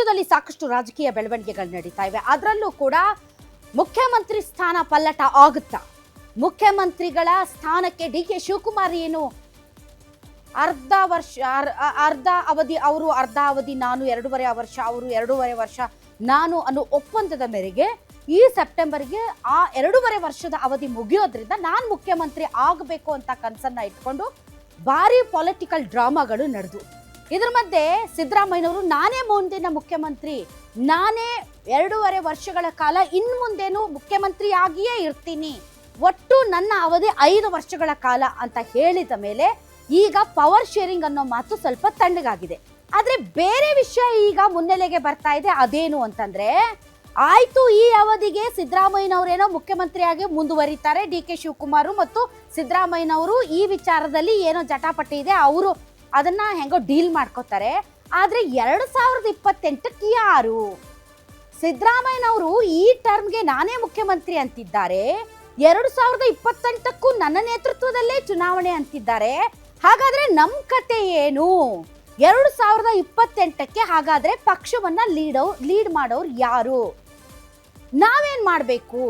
ರಾಜ್ಯದಲ್ಲಿ ಸಾಕಷ್ಟು ರಾಜಕೀಯ ಬೆಳವಣಿಗೆಗಳು ನಡೀತಾ ಇವೆ. ಅದರಲ್ಲೂ ಕೂಡ ಮುಖ್ಯಮಂತ್ರಿ ಸ್ಥಾನ ಪಲ್ಲಟ ಆಗುತ್ತಾ? ಮುಖ್ಯಮಂತ್ರಿಗಳ ಸ್ಥಾನಕ್ಕೆ ಡಿ ಕೆ ಶಿವಕುಮಾರ್ ಏನು? ಅರ್ಧ ವರ್ಷ, ಅರ್- ಅರ್ಧ ಅವಧಿ ಅವರು, ಅರ್ಧ ಅವಧಿ ನಾನು, ಎರಡೂವರೆ ವರ್ಷ ಅವರು, ಎರಡೂವರೆ ವರ್ಷ ನಾನು ಅನ್ನೋ ಒಪ್ಪಂದದ ಮೇರೆಗೆ ಈ ಸೆಪ್ಟೆಂಬರ್ಗೆ ಆ ಎರಡೂವರೆ ವರ್ಷದ ಅವಧಿ ಮುಗಿಯೋದ್ರಿಂದ ನಾನು ಮುಖ್ಯಮಂತ್ರಿ ಆಗಬೇಕು ಅಂತ ಕನಸನ್ನ ಇಟ್ಕೊಂಡು ಭಾರಿ ಪೊಲಿಟಿಕಲ್ ಡ್ರಾಮಾಗಳು ನಡೆದು. ಇದ್ರ ಮಧ್ಯೆ ಸಿದ್ದರಾಮಯ್ಯನವರು, ನಾನೇ ಮುಂದಿನ ಮುಖ್ಯಮಂತ್ರಿ. ನಾನೇ ಎರಡೂವರೆ ವರ್ಷಗಳ ಕಾಲ ಇನ್ನು ಮುಂದೇನು ಮುಖ್ಯಮಂತ್ರಿಯಾಗಿಯೇ ಇರ್ತೀನಿ. ಒಟ್ಟು ನನ್ನ ಅವಧಿ ಐದು ವರ್ಷಗಳ ಕಾಲ ಅಂತ ಹೇಳಿದ ಮೇಲೆ ಈಗ ಪವರ್ ಶೇರಿಂಗ್ ಅನ್ನೋ ಮಾತು ಸ್ವಲ್ಪ ತಣ್ಣಗಾಗಿದೆ. ಆದ್ರೆ ಬೇರೆ ವಿಷಯ ಈಗ ಮುನ್ನೆಲೆಗೆ ಬರ್ತಾ ಇದೆ, ಅದೇನು ಅಂತಂದ್ರೆ ಆಯ್ತು ಈ ಅವಧಿಗೆ ಸಿದ್ದರಾಮಯ್ಯನವರೇನೋ ಮುಖ್ಯಮಂತ್ರಿಯಾಗಿ ಮುಂದುವರಿತಾರೆ ಡಿ ಕೆ ಶಿವಕುಮಾರ್ ಮತ್ತು ಸಿದ್ದರಾಮಯ್ಯನವರು ಈ ವಿಚಾರದಲ್ಲಿ ಏನೋ ಜಟಾಪಟಿ ಇದೆ, ಅವರು ಅದನ್ನ ಹೆಂಗೋ ಡೀಲ್ ಮಾಡ್ಕೋತಾರೆ. ಆದ್ರೆ ಎರಡು ಸಾವಿರದ ಇಪ್ಪತ್ತೆಂಟಕ್ಕೆ ಯಾರು ಸಿದ್ದರಾಮಯ್ಯನವರು ಈ ಟರ್ಮ್ಗೆ ನಾನೇ ಮುಖ್ಯಮಂತ್ರಿ ಅಂತಿದ್ದಾರೆ. ಎರಡು ಸಾವಿರದ ಇಪ್ಪತ್ತೆಂಟಕ್ಕೂ ನನ್ನ ನೇತೃತ್ವದಲ್ಲೇ ಚುನಾವಣೆ ಅಂತಿದ್ದಾರೆ. ಹಾಗಾದ್ರೆ ನಮ್ಮ ಕತೆ ಏನು? ಎರಡು ಸಾವಿರದ ಇಪ್ಪತ್ತೆಂಟಕ್ಕೆ ಹಾಗಾದ್ರೆ ಪಕ್ಷವನ್ನ ಲೀಡ್ ಲೀಡ್ ಮಾಡೋರು ಯಾರು? ನಾವೇನ್ ಮಾಡಬೇಕು?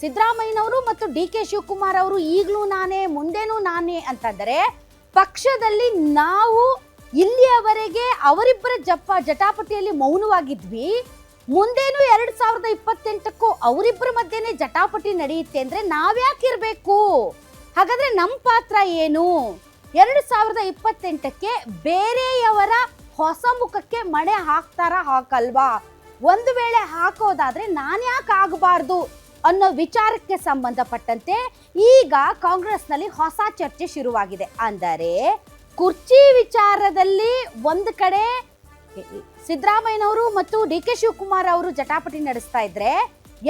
ಸಿದ್ದರಾಮಯ್ಯನವರು ಮತ್ತು ಡಿ ಕೆ ಶಿವಕುಮಾರ್ ಅವರು ಈಗಲೂ ನಾನೇ, ಮುಂದೇನೂ ನಾನೇ ಅಂತಂದರೆ ಪಕ್ಷದಲ್ಲಿ ನಾವು ಇಲ್ಲಿಯವರೆಗೆ ಅವರಿಬ್ಬರ ಜಪ್ಪ ಜಟಾಪಟಿಯಲ್ಲಿ ಮೌನವಾಗಿದ್ವಿ. ಮುಂದೇನು ಎರಡ್ ಸಾವಿರದ ಇಪ್ಪತ್ತೆಂಟಕ್ಕೂ ಅವರಿಬ್ಬರ ಮಧ್ಯೆನೆ ಜಟಾಪಟಿ ನಡೆಯುತ್ತೆ ಅಂದ್ರೆ ನಾವ್ಯಾಕಿರ್ಬೇಕು ಹಾಗಾದ್ರೆ ನಮ್ಮ ಪಾತ್ರ ಏನು? ಎರಡು ಸಾವಿರದ ಇಪ್ಪತ್ತೆಂಟಕ್ಕೆ ಬೇರೆಯವರ ಹೊಸ ಮುಖಕ್ಕೆ ಮಣೆ ಹಾಕ್ತಾರ ಹಾಕಲ್ವಾ? ಒಂದು ವೇಳೆ ಹಾಕೋದಾದ್ರೆ ನಾನ್ಯಾಕೆ ಆಗಬಾರ್ದು? ಅನ್ನೋ ವಿಚಾರಕ್ಕೆ ಸಂಬಂಧಪಟ್ಟಂತೆ ಈಗ ಕಾಂಗ್ರೆಸ್ನಲ್ಲಿ ಹೊಸ ಚರ್ಚೆ ಶುರುವಾಗಿದೆ. ಅಂದರೆ ಕುರ್ಚಿ ವಿಚಾರದಲ್ಲಿ ಒಂದು ಕಡೆ ಸಿದ್ದರಾಮಯ್ಯನವರು ಮತ್ತು ಡಿ ಕೆ ಶಿವಕುಮಾರ್ ಅವರು ಜಟಾಪಟಿ ನಡೆಸ್ತಾ ಇದ್ರೆ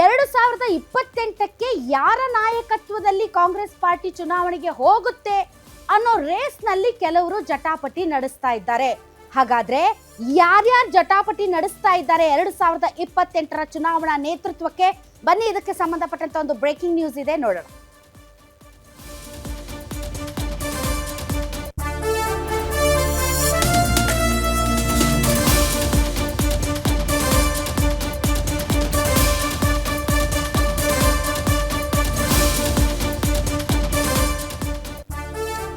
ಎರಡು ಸಾವಿರದ ಇಪ್ಪತ್ತೆಂಟಕ್ಕೆ ಯಾರ ನಾಯಕತ್ವದಲ್ಲಿ ಕಾಂಗ್ರೆಸ್ ಪಾರ್ಟಿ ಚುನಾವಣೆಗೆ ಹೋಗುತ್ತೆ ಅನ್ನೋ ರೇಸ್ನಲ್ಲಿ ಕೆಲವರು ಜಟಾಪಟಿ ನಡೆಸ್ತಾ ಇದ್ದಾರೆ. ಹಾಗಾದ್ರೆ ಯಾರ್ಯಾರು ಜಟಾಪಟಿ ನಡೆಸ್ತಾ ಇದ್ದಾರೆ ಎರಡು ಸಾವಿರದ ಇಪ್ಪತ್ತೆಂಟರ ಚುನಾವಣಾ ನೇತೃತ್ವಕ್ಕೆ ಬನ್ನಿ, ಇದಕ್ಕೆ ಸಂಬಂಧಪಟ್ಟಂತ ಒಂದು ಬ್ರೇಕಿಂಗ್ ನ್ಯೂಸ್ ಇದೆ, ನೋಡೋಣ.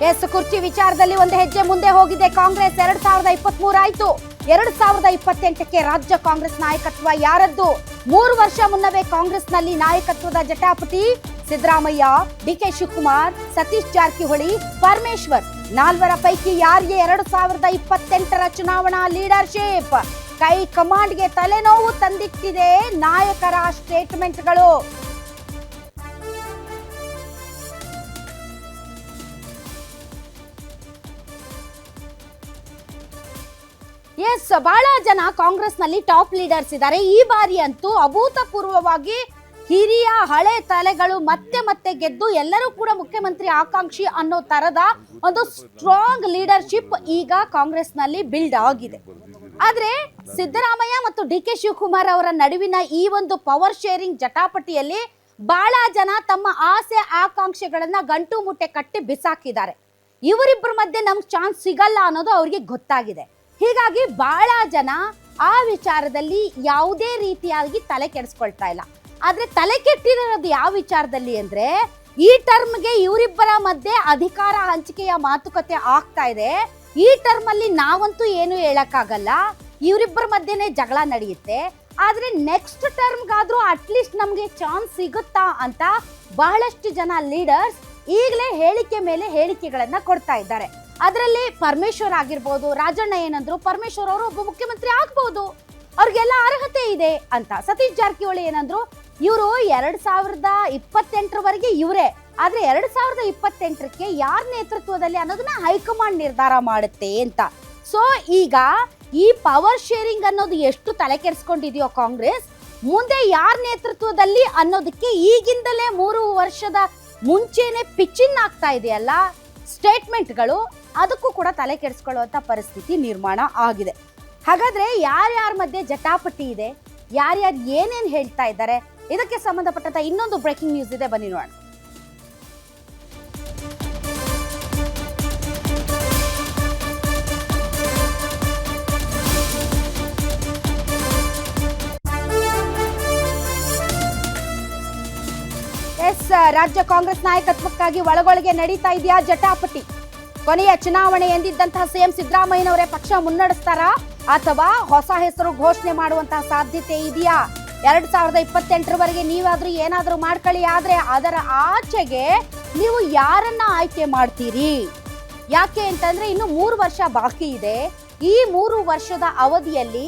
ಎಸ್, ಕುರ್ಚಿ ವಿಚಾರದಲ್ಲಿ ಒಂದು ಹೆಜ್ಜೆ ಮುಂದೆ ಹೋಗಿದೆ. ಕಾಂಗ್ರೆಸ್ ಎರಡ್ ಸಾವಿರದ ಇಪ್ಪತ್ತ್ ಆಯ್ತು. ಎರಡ್ ಸಾವಿರದ ಇಪ್ಪತ್ತೆಂಟಕ್ಕೆ ರಾಜ್ಯ ಕಾಂಗ್ರೆಸ್ ನಾಯಕತ್ವ ಯಾರದ್ದು? ಮೂರು ವರ್ಷ ಮುನ್ನವೇ ಕಾಂಗ್ರೆಸ್ನಲ್ಲಿ ನಾಯಕತ್ವದ ಜಟಾಪಟಿ ಸಿದ್ದರಾಮಯ್ಯ, ಡಿಕೆ ಶಿವಕುಮಾರ್, ಸತೀಶ್ ಜಾರಕಿಹೊಳಿ, ಪರಮೇಶ್ವರ್. ನಾಲ್ವರ ಪೈಕಿ ಯಾರಿಗೆ ಎರಡು ಸಾವಿರದ ಇಪ್ಪತ್ತೆಂಟರ ಚುನಾವಣಾ ಲೀಡರ್ಶಿಪ್? ಕೈ ಕಮಾಂಡ್ಗೆ ತಲೆನೋವು ತಂದಿಟ್ಟಿದೆ ನಾಯಕರ ಸ್ಟೇಟ್ಮೆಂಟ್ಗಳು. ಎಸ್ ಬಹಳ ಜನ ಕಾಂಗ್ರೆಸ್ನಲ್ಲಿ ಟಾಪ್ ಲೀಡರ್ಸ್ ಇದ್ದಾರೆ. ಈ ಬಾರಿ ಅಂತೂ ಅಭೂತಪೂರ್ವವಾಗಿ ಹಿರಿಯ ಹಳೆ ತಲೆಗಳು ಮತ್ತೆ ಮತ್ತೆ ಗೆದ್ದು ಎಲ್ಲರೂ ಕೂಡ ಮುಖ್ಯಮಂತ್ರಿ ಆಕಾಂಕ್ಷಿ ಅನ್ನೋ ತರದ ಒಂದು ಸ್ಟ್ರಾಂಗ್ ಲೀಡರ್ಶಿಪ್ ಈಗ ಕಾಂಗ್ರೆಸ್ನಲ್ಲಿ ಬಿಲ್ಡ್ ಆಗಿದೆ. ಆದ್ರೆ ಸಿದ್ದರಾಮಯ್ಯ ಮತ್ತು ಡಿ ಕೆ ಶಿವಕುಮಾರ್ ಅವರ ನಡುವಿನ ಈ ಒಂದು ಪವರ್ ಶೇರಿಂಗ್ ಜಟಾಪಟಿಯಲ್ಲಿ ಬಹಳ ಜನ ತಮ್ಮ ಆಸೆ ಆಕಾಂಕ್ಷೆಗಳನ್ನ ಗಂಟು ಮುಟ್ಟೆ ಕಟ್ಟಿ ಬಿಸಾಕಿದ್ದಾರೆ. ಇವರಿಬ್ಬರ ಮಧ್ಯೆ ನಮ್ಗೆ ಚಾನ್ಸ್ ಸಿಗಲ್ಲ ಅನ್ನೋದು ಅವ್ರಿಗೆ ಗೊತ್ತಾಗಿದೆ. ಹೀಗಾಗಿ ಬಹಳ ಜನ ಆ ವಿಚಾರದಲ್ಲಿ ಯಾವುದೇ ರೀತಿಯಾಗಿ ತಲೆ ಕೆಡಿಸ್ಕೊಳ್ತಾ ಇಲ್ಲ. ಆದ್ರೆ ತಲೆ ಕೆಟ್ಟಿರೋದು ಯಾವ ವಿಚಾರದಲ್ಲಿ ಅಂದ್ರೆ ಈ ಟರ್ಮ್ಗೆ ಇವರಿಬ್ಬರ ಮಧ್ಯೆ ಅಧಿಕಾರ ಹಂಚಿಕೆಯ ಮಾತುಕತೆ ಆಗ್ತಾ ಇದೆ. ಈ ಟರ್ಮ್ ಅಲ್ಲಿ ನಾವಂತೂ ಏನು ಹೇಳಕ್ಕಾಗಲ್ಲ. ಇವರಿಬ್ಬರ ಮಧ್ಯೆನೆ ಜಗಳ ನಡೆಯುತ್ತೆ. ಆದ್ರೆ ನೆಕ್ಸ್ಟ್ ಟರ್ಮ್ಗಾದ್ರೂ ಅಟ್ಲೀಸ್ಟ್ ನಮಗೆ ಚಾನ್ಸ್ ಸಿಗುತ್ತಾ ಅಂತ ಬಹಳಷ್ಟು ಜನ ಲೀಡರ್ಸ್ ಈಗಲೇ ಹೇಳಿಕೆ ಮೇಲೆ ಹೇಳಿಕೆಗಳನ್ನ ಕೊಡ್ತಾ ಇದ್ದಾರೆ. ಅದರಲ್ಲಿ ಪರಮೇಶ್ವರ್ ಆಗಿರ್ಬೋದು, ರಾಜಣ್ಣ ಏನಂದ್ರು ಪರಮೇಶ್ವರ್ ಅವರು ಒಬ್ಬ ಮುಖ್ಯಮಂತ್ರಿ ಆಗ್ಬೋದು. ಅವ್ರಿಗೆಲ್ಲ ಅರ್ಹತೆ ಇದೆ ಅಂತ. ಸತೀಶ್ ಜಾರಕಿಹೊಳಿ ಏನಂದ್ರು, ಇವರು ಎರಡ್ ಸಾವಿರದ ಇಪ್ಪತ್ತೆಂಟರವರೆಗೆ ಇವರೇ. ಆದ್ರೆ ಎರಡ್ ಸಾವಿರದ ಇಪ್ಪತ್ತೆಂಟರಕ್ಕೆ ಯಾರ ನೇತೃತ್ವದಲ್ಲಿ ಅನ್ನೋದನ್ನ ಹೈಕಮಾಂಡ್ ನಿರ್ಧಾರ ಮಾಡುತ್ತೆ ಅಂತ. ಸೊ ಈಗ ಈ ಪವರ್ ಶೇರಿಂಗ್ ಅನ್ನೋದು ಎಷ್ಟು ತಲೆ ಕೆಡಿಸ್ಕೊಂಡಿದೆಯೋ ಕಾಂಗ್ರೆಸ್, ಮುಂದೆ ಯಾರ ನೇತೃತ್ವದಲ್ಲಿ ಅನ್ನೋದಕ್ಕೆ ಈಗಿಂದಲೇ ಮೂರು ವರ್ಷದ ಮುಂಚೆನೆ ಪಿಚ್ಚಿನ್ ಆಗ್ತಾ ಇದೆಯಲ್ಲ ಸ್ಟೇಟ್ಮೆಂಟ್ಗಳು ಅದಕ್ಕೂ ಕೂಡ ತಲೆ ಕೆಡಿಸ್ಕೊಳ್ಳುವಂಥ ಪರಿಸ್ಥಿತಿ ನಿರ್ಮಾಣ ಆಗಿದೆ. ಹಾಗಾದರೆ ಯಾರ್ಯಾರ ಮಧ್ಯೆ ಜಟಾಪಟಿ ಇದೆ, ಯಾರ್ಯಾರು ಏನೇನು ಹೇಳ್ತಾ ಇದ್ದಾರೆ, ಇದಕ್ಕೆ ಸಂಬಂಧಪಟ್ಟಂತ ಇನ್ನೊಂದು ಬ್ರೇಕಿಂಗ್ ನ್ಯೂಸ್ ಇದೆ. ಬನ್ನಿ ನೋಡೋಣ. ಎಸ್, ರಾಜ್ಯ ಕಾಂಗ್ರೆಸ್ ನಾಯಕತ್ವಕ್ಕಾಗಿ ಒಳಗೊಳಗೆ ನಡೀತಾ ಇದೆಯಾ ಜಟಾಪಟಿ? ಕೊನೆಯ ಚುನಾವಣೆ ಎಂದಿದ್ದಂತಹ ಸಿಎಂ ಸಿದ್ದರಾಮಯ್ಯನವರೇ ಪಕ್ಷ ಮುನ್ನಡೆಸ್ತಾರಾ? ಅಥವಾ ಹೊಸ ಹೆಸರು ಘೋಷಣೆ ಮಾಡುವಂತಹ ಸಾಧ್ಯತೆ ಇದೆಯಾ? ಎರಡ್ ಸಾವಿರದ ಇಪ್ಪತ್ತೆಂಟರವರೆಗೆ ನೀವಾದ್ರೂ ಏನಾದ್ರೂ ಮಾಡ್ಕೊಳ್ಳಿ, ಆದ್ರೆ ಅದರ ಆಚೆಗೆ ನೀವು ಯಾರನ್ನ ಆಯ್ಕೆ ಮಾಡ್ತೀರಿ? ಯಾಕೆ ಅಂತಂದ್ರೆ ಇನ್ನು ಮೂರು ವರ್ಷ ಬಾಕಿ ಇದೆ. ಈ ಮೂರು ವರ್ಷದ ಅವಧಿಯಲ್ಲಿ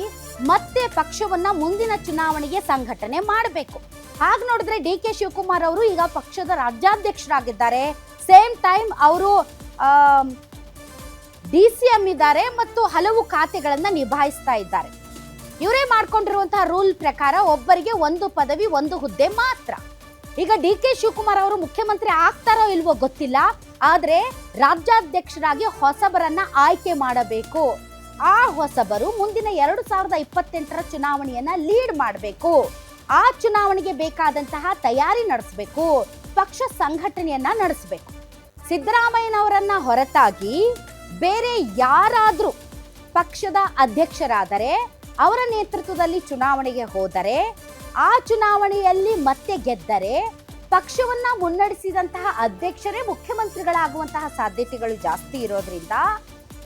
ಮತ್ತೆ ಪಕ್ಷವನ್ನ ಮುಂದಿನ ಚುನಾವಣೆಗೆ ಸಂಘಟನೆ ಮಾಡಬೇಕು. ಹಾಗೆ ನೋಡಿದ್ರೆ ಡಿ ಕೆ ಶಿವಕುಮಾರ್ ಅವರು ಈಗ ಪಕ್ಷದ ರಾಜ್ಯಾಧ್ಯಕ್ಷರಾಗಿದ್ದಾರೆ. ಸೇಮ್ ಟೈಮ್ ಅವರು ಡಿ ಸಿ ಎಂ ಇದ್ದಾರೆ ಮತ್ತು ಹಲವು ಖಾತೆಗಳನ್ನು ನಿಭಾಯಿಸ್ತಾ ಇದ್ದಾರೆ. ಇವರೇ ಮಾಡ್ಕೊಂಡಿರುವಂತಹ ರೂಲ್ ಪ್ರಕಾರ ಒಬ್ಬರಿಗೆ ಒಂದು ಪದವಿ, ಒಂದು ಹುದ್ದೆ ಮಾತ್ರ. ಈಗ ಡಿ ಕೆ ಶಿವಕುಮಾರ್ ಅವರು ಮುಖ್ಯಮಂತ್ರಿ ಆಗ್ತಾರೋ ಇಲ್ವೋ ಗೊತ್ತಿಲ್ಲ, ಆದರೆ ರಾಜ್ಯಾಧ್ಯಕ್ಷರಾಗಿ ಹೊಸಬರನ್ನ ಆಯ್ಕೆ ಮಾಡಬೇಕು. ಆ ಹೊಸಬರು ಮುಂದಿನ ಎರಡು ಸಾವಿರದ ಇಪ್ಪತ್ತೆಂಟರ ಚುನಾವಣೆಯನ್ನ ಲೀಡ್ ಮಾಡಬೇಕು. ಆ ಚುನಾವಣೆಗೆ ಬೇಕಾದಂತಹ ತಯಾರಿ ನಡೆಸಬೇಕು, ಪಕ್ಷ ಸಂಘಟನೆಯನ್ನ ನಡೆಸಬೇಕು. ಸಿದ್ದರಾಮಯ್ಯನವರನ್ನ ಹೊರತಾಗಿ ಬೇರೆ ಯಾರಾದರೂ ಪಕ್ಷದ ಅಧ್ಯಕ್ಷರಾದರೆ ಅವರ ನೇತೃತ್ವದಲ್ಲಿ ಚುನಾವಣೆಗೆ ಹೋದರೆ, ಆ ಚುನಾವಣೆಯಲ್ಲಿ ಮತ್ತೆ ಗೆದ್ದರೆ ಪಕ್ಷವನ್ನ ಮುನ್ನಡೆಸಿದಂತಹ ಅಧ್ಯಕ್ಷರೇ ಮುಖ್ಯಮಂತ್ರಿಗಳಾಗುವಂತಹ ಸಾಧ್ಯತೆಗಳು ಜಾಸ್ತಿ ಇರೋದ್ರಿಂದ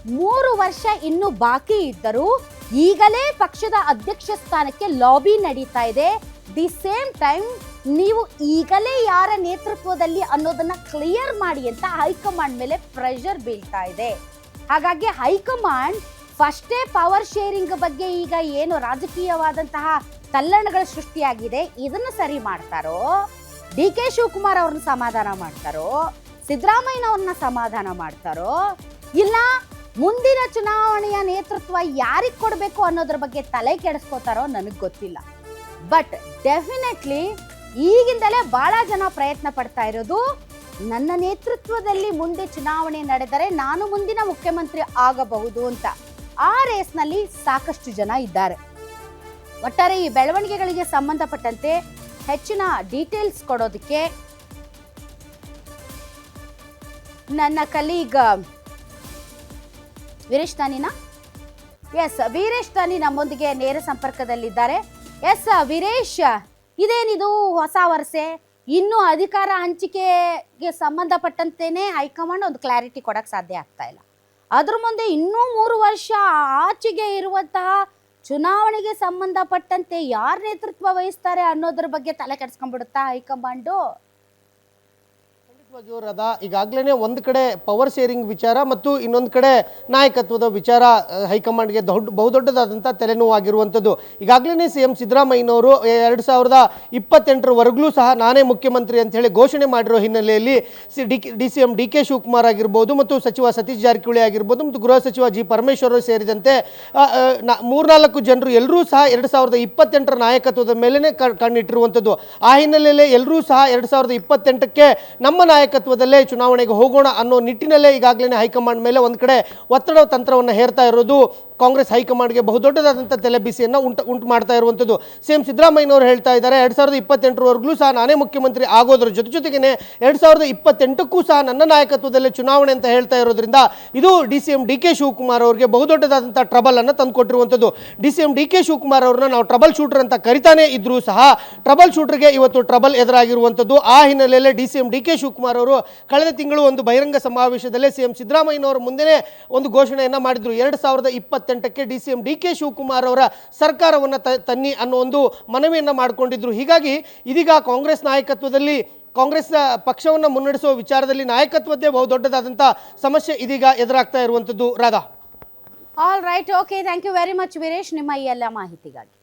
ಮೂರು ವರ್ಷ ಇನ್ನು ಬಾಕಿ ಇದ್ದರೂ ಈಗಲೇ ಪಕ್ಷದ ಅಧ್ಯಕ್ಷ ಸ್ಥಾನಕ್ಕೆ ಲಾಬಿ ನಡೀತಾ ಇದೆ. ದಿ ಸೇಮ್ ಟೈಮ್ ನೀವು ಈಗಲೇ ಯಾರ ನೇತೃತ್ವದಲ್ಲಿ ಅನ್ನೋದನ್ನ ಕ್ಲಿಯರ್ ಮಾಡಿ ಅಂತ ಹೈಕಮಾಂಡ್ ಮೇಲೆ ಪ್ರೆಷರ್ ಬೀಳ್ತಾ ಇದೆ. ಹಾಗಾಗಿ ಹೈಕಮಾಂಡ್ ಫಸ್ಟೇ ಪವರ್ ಶೇರಿಂಗ್ ಬಗ್ಗೆ ಈಗ ಏನು ರಾಜಕೀಯವಾದಂತಹ ತಲ್ಲಣಗಳ ಸೃಷ್ಟಿಯಾಗಿದೆ, ಇದನ್ನು ಸರಿ ಮಾಡ್ತಾರೋ? ಡಿ ಕೆ ಶಿವಕುಮಾರ್ ಅವ್ರನ್ನ ಸಮಾಧಾನ ಮಾಡ್ತಾರೋ? ಸಿದ್ದರಾಮಯ್ಯನವ್ರನ್ನ ಸಮಾಧಾನ ಮಾಡ್ತಾರೋ? ಇಲ್ಲ, ಮುಂದಿನ ಚುನಾವಣೆಯ ನೇತೃತ್ವ ಯಾರಿಗೆ ಕೊಡಬೇಕು ಅನ್ನೋದ್ರ ಬಗ್ಗೆ ತಲೆ ಕೆಡಿಸ್ಕೋತಾರೋ ನನಗೆ ಗೊತ್ತಿಲ್ಲ. ಬಟ್ ಡೆಫಿನೆಟ್ಲಿ ಈಗಿಂದಲೇ ಬಹಳ ಜನ ಪ್ರಯತ್ನ ಪಡ್ತಾ ಇರೋದು, ನನ್ನ ನೇತೃತ್ವದಲ್ಲಿ ಮುಂದೆ ಚುನಾವಣೆ ನಡೆದರೆ ನಾನು ಮುಂದಿನ ಮುಖ್ಯಮಂತ್ರಿ ಆಗಬಹುದು ಅಂತ. ಆ ರೇಸ್ನಲ್ಲಿ ಸಾಕಷ್ಟು ಜನ ಇದ್ದಾರೆ. ಒಟ್ಟಾರೆ ಈ ಬೆಳವಣಿಗೆಗಳಿಗೆ ಸಂಬಂಧಪಟ್ಟಂತೆ ಹೆಚ್ಚಿನ ಡೀಟೇಲ್ಸ್ ಕೊಡೋದಕ್ಕೆ ನನ್ನ ಕಲೀಗ್ ವೀರೇಶ್ ತಾನಿನ? ಎಸ್ ವೀರೇಶ್ ತಾನಿ ನಮ್ಮೊಂದಿಗೆ ನೇರ ಸಂಪರ್ಕದಲ್ಲಿದ್ದಾರೆ. ಎಸ್ ವೀರೇಶ್. ಇದೇನಿದು ಹೊಸ ವರ್ಷೆ ಇನ್ನು ಅಧಿಕಾರ ಹಂಚಿಕೆಗೆ ಸಂಬಂಧಪಟ್ಟಂತೆಯೇ ಹೈಕಮಾಂಡ್ ಒಂದು ಕ್ಲಾರಿಟಿ ಕೊಡಕ್ಕೆ ಸಾಧ್ಯ ಆಗ್ತಾ ಇಲ್ಲ. ಅದ್ರ ಮುಂದೆ ಇನ್ನೂ ಮೂರು ವರ್ಷ ಆಚೆಗೆ ಇರುವಂತಹ ಚುನಾವಣೆಗೆ ಸಂಬಂಧಪಟ್ಟಂತೆ ಯಾರು ನೇತೃತ್ವ ವಹಿಸ್ತಾರೆ ಅನ್ನೋದ್ರ ಬಗ್ಗೆ ತಲೆ ಕೆಡಿಸ್ಕೊಂಡ್ಬಿಡುತ್ತಾ ಹೈಕಮಾಂಡು? ಖಂಡಿತವಾಗಿಯೂ ಜೋರದ ಈಗಾಗಲೇ ಒಂದು ಕಡೆ ಪವರ್ ಶೇರಿಂಗ್ ವಿಚಾರ ಮತ್ತು ಇನ್ನೊಂದು ಕಡೆ ನಾಯಕತ್ವದ ವಿಚಾರ ಹೈಕಮಾಂಡ್ಗೆ ದೊಡ್ಡ ಬಹುದೊಡ್ಡದಾದಂಥ ತಲೆನೋವಾಗಿರುವಂಥದ್ದು. ಈಗಾಗಲೇ ಸಿ ಎಂ ಸಿದ್ದರಾಮಯ್ಯನವರು ಎರಡು ಸಾವಿರದ ಇಪ್ಪತ್ತೆಂಟರವರೆಗೂ ಸಹ ನಾನೇ ಮುಖ್ಯಮಂತ್ರಿ ಅಂತ ಹೇಳಿ ಘೋಷಣೆ ಮಾಡಿರೋ ಹಿನ್ನೆಲೆಯಲ್ಲಿ C, D D C M D K Shivakumar ಆಗಿರ್ಬೋದು ಮತ್ತು ಸಚಿವ ಸತೀಶ್ ಜಾರಕಿಹೊಳಿ ಆಗಿರ್ಬೋದು ಮತ್ತು ಗೃಹ ಸಚಿವ ಜಿ ಪರಮೇಶ್ವರ್ ಸೇರಿದಂತೆ ಮೂರ್ನಾಲ್ಕು ಜನರು ಎಲ್ಲರೂ ಸಹ ಎರಡು ಸಾವಿರದ ಇಪ್ಪತ್ತೆಂಟರ ನಾಯಕತ್ವದ ಮೇಲೇ ಕಣ್ಣಿಟ್ಟಿರುವಂಥದ್ದು. ಆ ಹಿನ್ನೆಲೆಯಲ್ಲಿ ಎಲ್ಲರೂ ಸಹ ಎರಡು ಸಾವಿರದ ಇಪ್ಪತ್ತೆಂಟಕ್ಕೆ ನಮ್ಮ ನಾಯಕತ್ವದಲ್ಲೇ ಚುನಾವಣೆಗೆ ಹೋಗೋಣ ಅನ್ನೋ ನಿಟ್ಟಿನಲ್ಲೇ ಈಗಾಗಲೇ ಹೈಕಮಾಂಡ್ ಮೇಲೆ ಒಂದು ಕಡೆ ಒತ್ತಡ ತಂತ್ರವನ್ನು ಹೇರ್ತಾ ಇರೋದು ಕಾಂಗ್ರೆಸ್ ಹೈಕಮಾಂಡ್ಗೆ ಬಹುದೊಡ್ಡದಾದಂಥ ತಲೆಬಿಸಿಯನ್ನು ಉಂಟು ಉಂಟು ಮಾಡ್ತಾ ಇರುವಂಥದ್ದು. ಸಿ ಎಂ ಸಿದ್ದರಾಮಯ್ಯನವರು ಹೇಳ್ತಾ ಇದ್ದಾರೆ, ಎರಡು ಸಾವಿರದ ಇಪ್ಪತ್ತೆಂಟರವರೆಗೂ ಸಹ ನಾನೇ ಮುಖ್ಯಮಂತ್ರಿ ಆಗೋದ್ರ ಜೊತೆ ಜೊತೆಗೇನೆ ಎರಡು ಸಾವಿರದ ಇಪ್ಪತ್ತೆಂಟಕ್ಕೂ ಸಹ ನನ್ನ ನಾಯಕತ್ವದಲ್ಲಿ ಚುನಾವಣೆ ಅಂತ ಹೇಳ್ತಾ ಇರೋದ್ರಿಂದ ಇದು D C M D K Shivakumar ಅವರಿಗೆ ಬಹುದೊಡ್ಡದಾದಂಥ ಟ್ರಬಲ್ ಅನ್ನು ತಂದುಕೊಟ್ಟಿರುವಂಥದ್ದು. D C M D K Shivakumar ಅವ್ರನ್ನ ನಾವು ಟ್ರಬಲ್ ಶೂಟರ್ ಅಂತ ಕರಿತಾನೆ ಇದ್ರೂ ಸಹ ಟ್ರಬಲ್ ಶೂಟರ್ಗೆ ಇವತ್ತು ಟ್ರಬಲ್ ಎದುರಾಗಿರುವಂಥದ್ದು. ಆ ಹಿನ್ನೆಲೆಯಲ್ಲಿ D C M D K Shivakumar ಅವರು ಕಳೆದ ತಿಂಗಳು ಒಂದು ಬಹಿರಂಗ ಸಮಾವೇಶದಲ್ಲಿ ಸಿ ಎಂ ಸಿದ್ದರಾಮಯ್ಯನವರ ಮುಂದೆನೇ ಒಂದು ಘೋಷಣೆಯನ್ನು ಮಾಡಿದ್ರು. ಎರಡು ಸಾವಿರದ ಇಪ್ಪತ್ತೆಂಟಕ್ಕೆ D C M D K Shivakumar ಅವರ ಸರ್ಕಾರವನ್ನು ತನ್ನಿ ಅನ್ನೋ ಒಂದು ಮನವಿಯನ್ನು ಮಾಡಿಕೊಂಡಿದ್ರು. ಹೀಗಾಗಿ ಇದೀಗ ಕಾಂಗ್ರೆಸ್ ನಾಯಕತ್ವದಲ್ಲಿ ಕಾಂಗ್ರೆಸ್ ಪಕ್ಷವನ್ನು ಮುನ್ನಡೆಸುವ ವಿಚಾರದಲ್ಲಿ ನಾಯಕತ್ವದ್ದೇ ಬಹುದೊಡ್ಡದಾದಂಥ ಸಮಸ್ಯೆ ಇದೀಗ ಎದುರಾಗ್ತಾ ಇರುವಂಥದ್ದು Radha. All right okay thank you very much Veeresh ನಿಮ್ಮ ಈ ಎಲ್ಲ ಮಾಹಿತಿಗಾಗಿ.